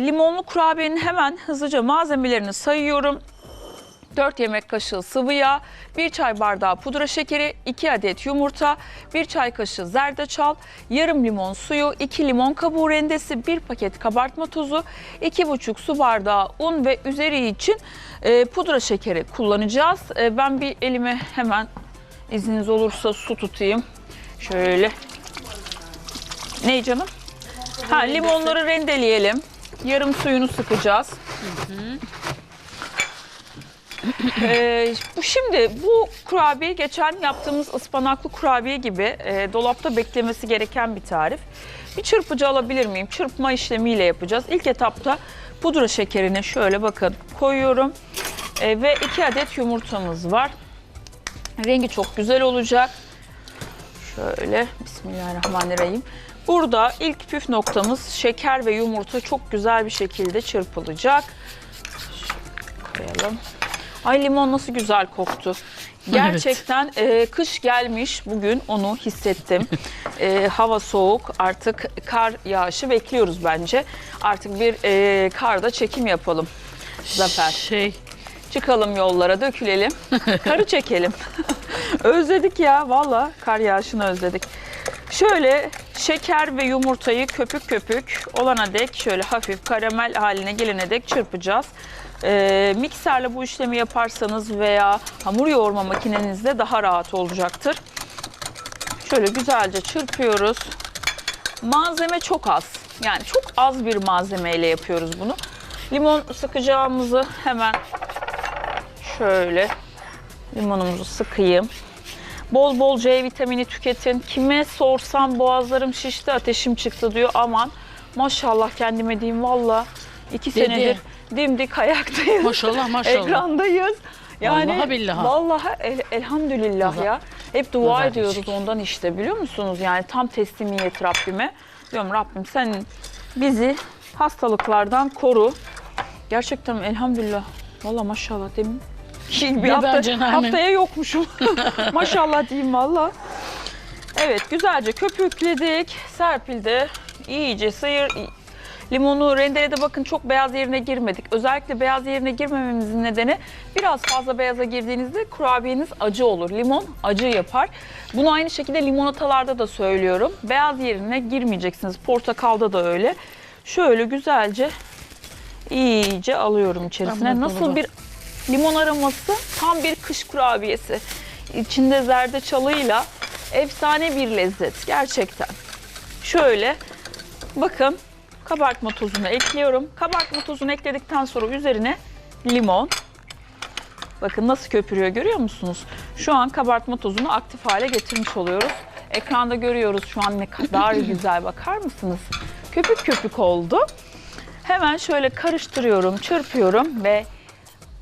Limonlu kurabiyenin hemen hızlıca malzemelerini sayıyorum. 4 yemek kaşığı sıvı yağ, 1 çay bardağı pudra şekeri, 2 adet yumurta, 1 çay kaşığı zerdeçal, yarım limon suyu, 2 limon kabuğu rendesi, 1 paket kabartma tozu, 2,5 su bardağı un ve üzeri için e, pudra şekeri kullanacağız. E, ben bir elime hemen izniniz olursa su tutayım. Şöyle. Ne canım? Ha, limonları rendeleyelim. Yarım suyunu sıkacağız. Ee, bu şimdi bu kurabiye geçen yaptığımız ıspanaklı kurabiye gibi e, dolapta beklemesi gereken bir tarif. Bir çırpıcı alabilir miyim? Çırpma işlemiyle yapacağız. İlk etapta pudra şekerini şöyle bakın koyuyorum. E, ve iki adet yumurtamız var. Rengi çok güzel olacak. Şöyle Bismillahirrahmanirrahim. Burada ilk püf noktamız şeker ve yumurta çok güzel bir şekilde çırpılacak. Şöyle koyalım. Ay limon nasıl güzel koktu. Gerçekten e, kış gelmiş bugün onu hissettim. E, hava soğuk artık kar yağışı bekliyoruz bence. Artık bir e, karda çekim yapalım. Zafer. Şey, Çıkalım yollara dökülelim. Karı çekelim. özledik ya valla kar yağışını özledik. Şöyle şeker ve yumurtayı köpük köpük olana dek şöyle hafif karamel haline gelene dek çırpacağız. Ee, mikserle bu işlemi yaparsanız veya hamur yoğurma makinenizde daha rahat olacaktır. Şöyle güzelce çırpıyoruz. Malzeme çok az. Yani çok az bir malzemeyle yapıyoruz bunu. Limon sıkacağımızı hemen şöyle limonumuzu sıkayım. Bol bol C vitamini tüketin. Kime sorsam boğazlarım şişti, ateşim çıktı diyor. Aman maşallah kendime diyeyim valla. iki Dedi. senedir dimdik ayaktayız. maşallah maşallah. Ekrandayız. Yani Vallahi billahi. Vallahi el- elhamdülillah Güzel. ya. Hep dua Güzel ediyoruz değişik. ondan işte biliyor musunuz? Yani tam teslimiyet Rabbime. Diyorum Rabbim sen bizi hastalıklardan koru. Gerçekten elhamdülillah. Vallahi maşallah demin. Bir Ya hafta, haftaya yokmuşum. maşallah diyeyim valla. Evet güzelce köpükledik. Serpil de iyice sıyır. Limonu rendelede bakın çok beyaz yerine girmedik. Özellikle beyaz yerine girmememizin nedeni biraz fazla beyaza girdiğinizde kurabiyeniz acı olur. Limon acı yapar. Bunu aynı şekilde limonatalarda da söylüyorum. Beyaz yerine girmeyeceksiniz. Portakalda da öyle. Şöyle güzelce iyice alıyorum içerisine. Nasıl bir limon aroması tam bir kış kurabiyesi. İçinde zerdeçalıyla efsane bir lezzet gerçekten. Şöyle bakın kabartma tozunu ekliyorum. Kabartma tozunu ekledikten sonra üzerine limon. Bakın nasıl köpürüyor görüyor musunuz? Şu an kabartma tozunu aktif hale getirmiş oluyoruz. Ekranda görüyoruz şu an ne kadar güzel bakar mısınız? Köpük köpük oldu. Hemen şöyle karıştırıyorum, çırpıyorum ve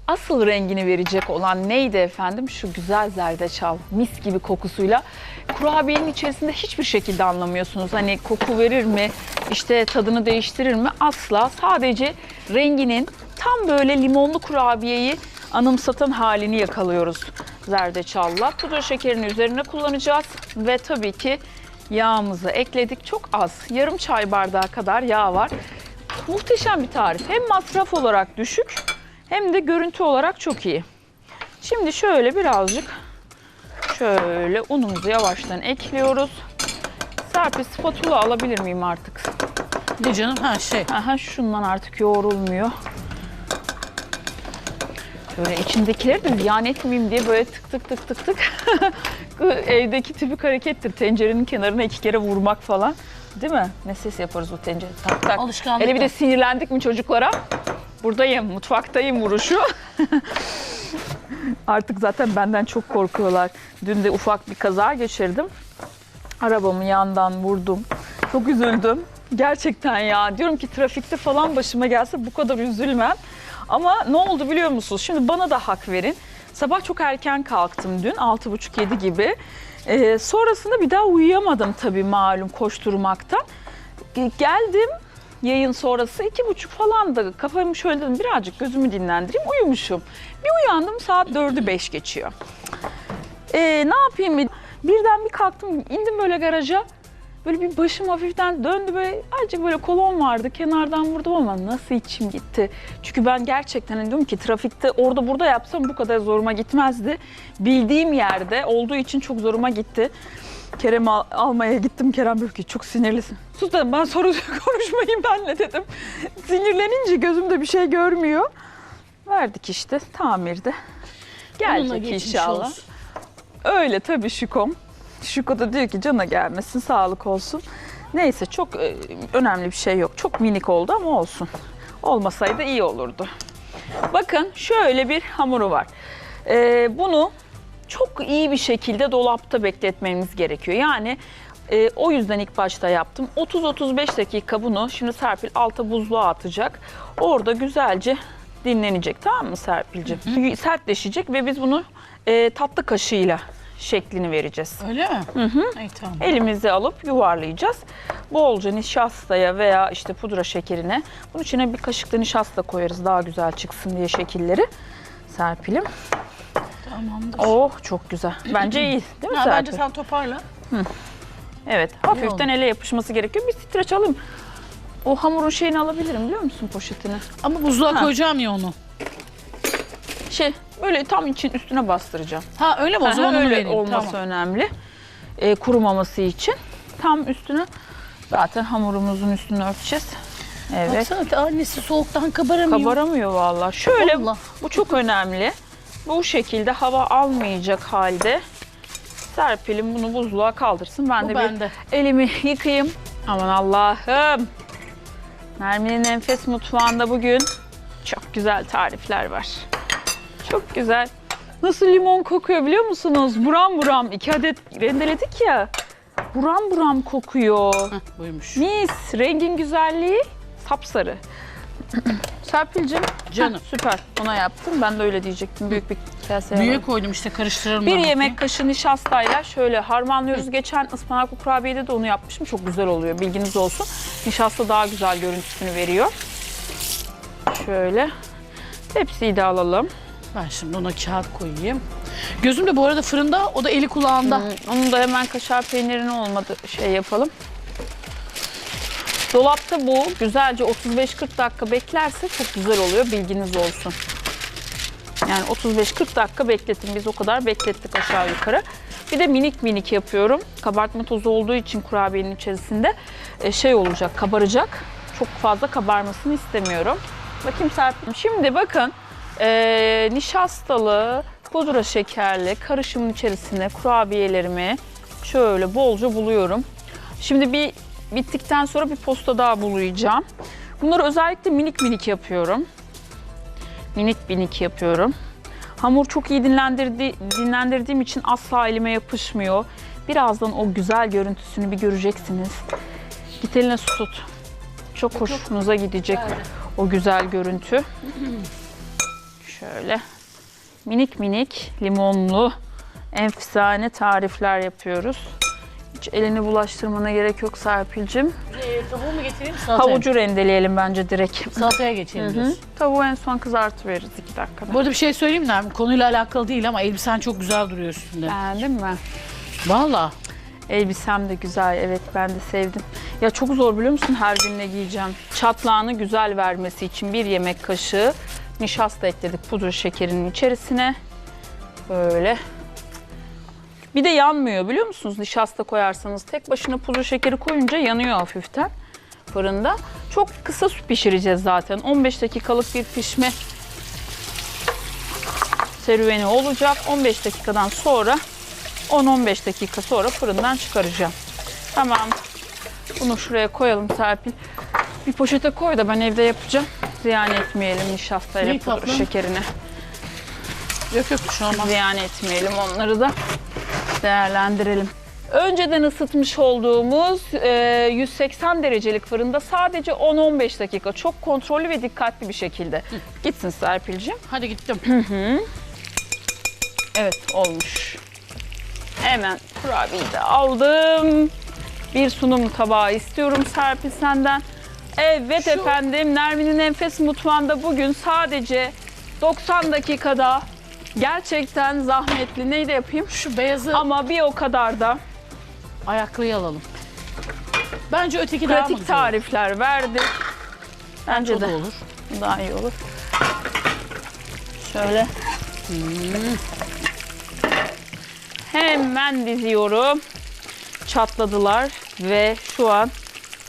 asıl rengini verecek olan neydi efendim? Şu güzel zerdeçal, mis gibi kokusuyla. Kurabiyenin içerisinde hiçbir şekilde anlamıyorsunuz. Hani koku verir mi, işte tadını değiştirir mi? Asla. Sadece renginin tam böyle limonlu kurabiyeyi anımsatan halini yakalıyoruz zerdeçalla. Pudra şekerini üzerine kullanacağız ve tabii ki yağımızı ekledik. Çok az, yarım çay bardağı kadar yağ var. Muhteşem bir tarif. Hem masraf olarak düşük hem de görüntü olarak çok iyi. Şimdi şöyle birazcık şöyle unumuzu yavaştan ekliyoruz. Serpil spatula alabilir miyim artık? Ne canım? Ha şey. Aha şundan artık yoğrulmuyor. Böyle içindekileri de ziyan etmeyeyim diye böyle tık tık tık tık tık. Evdeki tipik harekettir. Tencerenin kenarına iki kere vurmak falan. Değil mi? Ne ses yaparız o tencere? Tak tak. Alışkanlık Hele bir de sinirlendik mi çocuklara? Buradayım, mutfaktayım vuruşu. Artık zaten benden çok korkuyorlar. Dün de ufak bir kaza geçirdim. Arabamı yandan vurdum. Çok üzüldüm. Gerçekten ya. Diyorum ki trafikte falan başıma gelse bu kadar üzülmem. Ama ne oldu biliyor musunuz? Şimdi bana da hak verin. Sabah çok erken kalktım dün. 6.30-7 gibi. Ee, sonrasında bir daha uyuyamadım tabii malum koşturmaktan. Ge- Geldim yayın sonrası iki buçuk falandı. Kafamı şöyle dedim birazcık gözümü dinlendireyim uyumuşum. Bir uyandım saat dördü beş geçiyor. Ee, ne yapayım? Birden bir kalktım indim böyle garaja. Böyle bir başım hafiften döndü böyle acı böyle kolon vardı kenardan vurdum ama nasıl içim gitti. Çünkü ben gerçekten hani diyorum ki trafikte orada burada yapsam bu kadar zoruma gitmezdi. Bildiğim yerde olduğu için çok zoruma gitti. Kerem al- almaya gittim. Kerem böyle ki çok sinirlisin. Sus dedim ben soru konuşmayayım benle dedim. Sinirlenince gözümde bir şey görmüyor. Verdik işte tamirde. Onunla Gelecek geçmiş inşallah. olsun. Öyle tabii Şukom. Şuko da diyor ki cana gelmesin, sağlık olsun. Neyse çok e, önemli bir şey yok. Çok minik oldu ama olsun. Olmasaydı iyi olurdu. Bakın şöyle bir hamuru var. E, bunu çok iyi bir şekilde dolapta bekletmemiz gerekiyor. Yani e, o yüzden ilk başta yaptım. 30-35 dakika bunu şimdi Serpil alta buzluğa atacak. Orada güzelce dinlenecek tamam mı Serpil'ciğim? Sertleşecek ve biz bunu e, tatlı kaşığıyla şeklini vereceğiz. Öyle mi? Hı hı. İyi tamam. Elimize alıp yuvarlayacağız. Bolca nişastaya veya işte pudra şekerine. Bunun içine bir kaşık da nişasta koyarız daha güzel çıksın diye şekilleri. Serpilim. Tamamdır. Oh çok güzel. Bence iyi değil mi Ha, Serpil? bence sen toparla. Evet hafiften ele yapışması gerekiyor. Bir streç alayım. O hamurun şeyini alabilirim biliyor musun poşetini? Ama buzluğa Ha. koyacağım ya onu. Şey böyle tam için üstüne bastıracağım. Ha öyle mi? O zaman öyle vereyim. olması Tamam. önemli. Ee, kurumaması için. Tam üstüne zaten hamurumuzun üstünü örteceğiz. Evet. Baksana annesi soğuktan kabaramıyor. Kabaramıyor vallahi. Şöyle Allah. bu çok önemli. Bu şekilde hava almayacak halde Serpil'im bunu buzluğa kaldırsın. Ben Bu de bende. bir elimi yıkayayım. Aman Allah'ım. Nermin'in enfes mutfağında bugün çok güzel tarifler var. Çok güzel. Nasıl limon kokuyor biliyor musunuz? Buram buram. iki adet rendeledik ya. Buram buram kokuyor. Heh, buymuş. Mis, rengin güzelliği sapsarı. Serpil'cim Canım. heh, süper. Ona yaptım. Ben de öyle diyecektim. Büyük bir kaseye. Büyüğe koydum işte karıştıralım. Bir yemek bakayım. kaşığı nişastayla şöyle harmanlıyoruz. Geçen ıspanaklı kurabiyede de onu yapmıştım. Çok güzel oluyor. Bilginiz olsun. Nişasta daha güzel görüntüsünü veriyor. Şöyle. Tepsiyi de alalım. Ben şimdi ona kağıt koyayım. Gözüm de bu arada fırında, o da eli kulağında. Onun da hemen kaşar peynirini olmadı şey yapalım. Dolapta bu güzelce 35-40 dakika beklerse çok güzel oluyor. Bilginiz olsun. Yani 35-40 dakika bekletin. Biz o kadar beklettik aşağı yukarı. Bir de minik minik yapıyorum. Kabartma tozu olduğu için kurabiyenin içerisinde e, şey olacak, kabaracak. Çok fazla kabarmasını istemiyorum. Bakayım Serpil. Şimdi bakın e, nişastalı, pudra şekerli karışımın içerisine kurabiyelerimi şöyle bolca buluyorum. Şimdi bir bittikten sonra bir posta daha bulayacağım. Bunları özellikle minik minik yapıyorum. Minik minik yapıyorum. Hamur çok iyi dinlendirdi, dinlendirdiğim için asla elime yapışmıyor. Birazdan o güzel görüntüsünü bir göreceksiniz. Git eline su tut. Çok hoşunuza gidecek o güzel görüntü. Şöyle minik minik limonlu efsane tarifler yapıyoruz. Hiç elini bulaştırmana gerek yok Serpil'cim. Ee, tavuğu mu getireyim salataya? Havucu rendeleyelim bence direkt. Salataya geçelim Hı. diyorsun. Tavuğu en son kızartıveririz iki dakikada. Bu arada bir şey söyleyeyim mi? Nermin? Konuyla alakalı değil ama elbisen çok güzel duruyor üstünde. Beğendin mi? Valla. Elbisem de güzel. Evet ben de sevdim. Ya çok zor biliyor musun her gün ne giyeceğim? Çatlağını güzel vermesi için bir yemek kaşığı nişasta ekledik pudra şekerinin içerisine. Böyle. Bir de yanmıyor biliyor musunuz? Nişasta koyarsanız tek başına pudra şekeri koyunca yanıyor hafiften fırında. Çok kısa su pişireceğiz zaten. 15 dakikalık bir pişme serüveni olacak. 15 dakikadan sonra 10-15 dakika sonra fırından çıkaracağım. Tamam. Bunu şuraya koyalım Serpil. Bir poşete koy da ben evde yapacağım. Ziyan etmeyelim nişastayla Neyi pudra tatlım? şekerini. Yok yok bir şey olmaz. Ziyan etmeyelim onları da değerlendirelim. Önceden ısıtmış olduğumuz e, 180 derecelik fırında sadece 10-15 dakika çok kontrollü ve dikkatli bir şekilde gitsin Serpil'ciğim. Hadi gittim. Evet olmuş. Hemen kurabiyeyi de aldım. Bir sunum tabağı istiyorum Serpil senden. Evet Şu- efendim Nermin'in Enfes Mutfağı'nda bugün sadece 90 dakikada gerçekten zahmetli. Neydi yapayım? Şu beyazı Ama bir o kadar da ayaklıyı alalım. Bence öteki daha mı Pratik güzel olur? tarifler verdik. Bence O de olur. daha iyi olur. Şöyle. Hemen diziyorum. Çatladılar ve şu an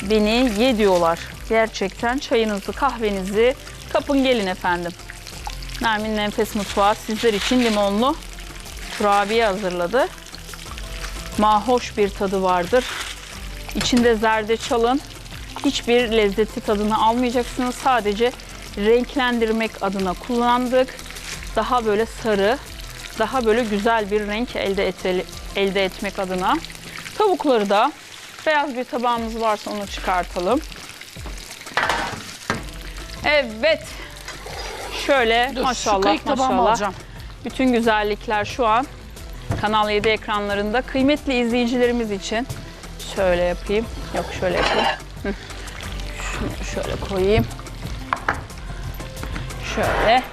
beni ye diyorlar. Gerçekten çayınızı, kahvenizi kapın gelin efendim. Nermin'in Enfes Mutfağı sizler için limonlu kurabiye hazırladı. Mahoş bir tadı vardır. İçinde zerdeçalın hiçbir lezzeti tadını almayacaksınız. Sadece renklendirmek adına kullandık. Daha böyle sarı, daha böyle güzel bir renk elde, eteli- elde etmek adına. Tavukları da beyaz bir tabağımız varsa onu çıkartalım. Evet. Şöyle Dur, maşallah maşallah. Bütün güzellikler şu an Kanal 7 ekranlarında. Kıymetli izleyicilerimiz için şöyle yapayım. Yok şöyle yapayım. Şunu şöyle koyayım. Şöyle.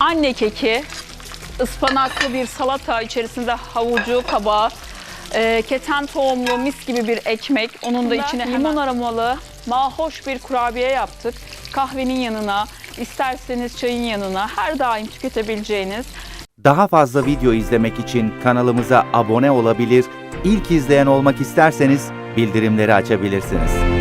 Anne keki, ıspanaklı bir salata içerisinde havucu, kabağı, e, keten tohumlu mis gibi bir ekmek. Onun da içine limon aromalı mahoş bir kurabiye yaptık. Kahvenin yanına, isterseniz çayın yanına her daim tüketebileceğiniz Daha fazla video izlemek için kanalımıza abone olabilir, ilk izleyen olmak isterseniz bildirimleri açabilirsiniz.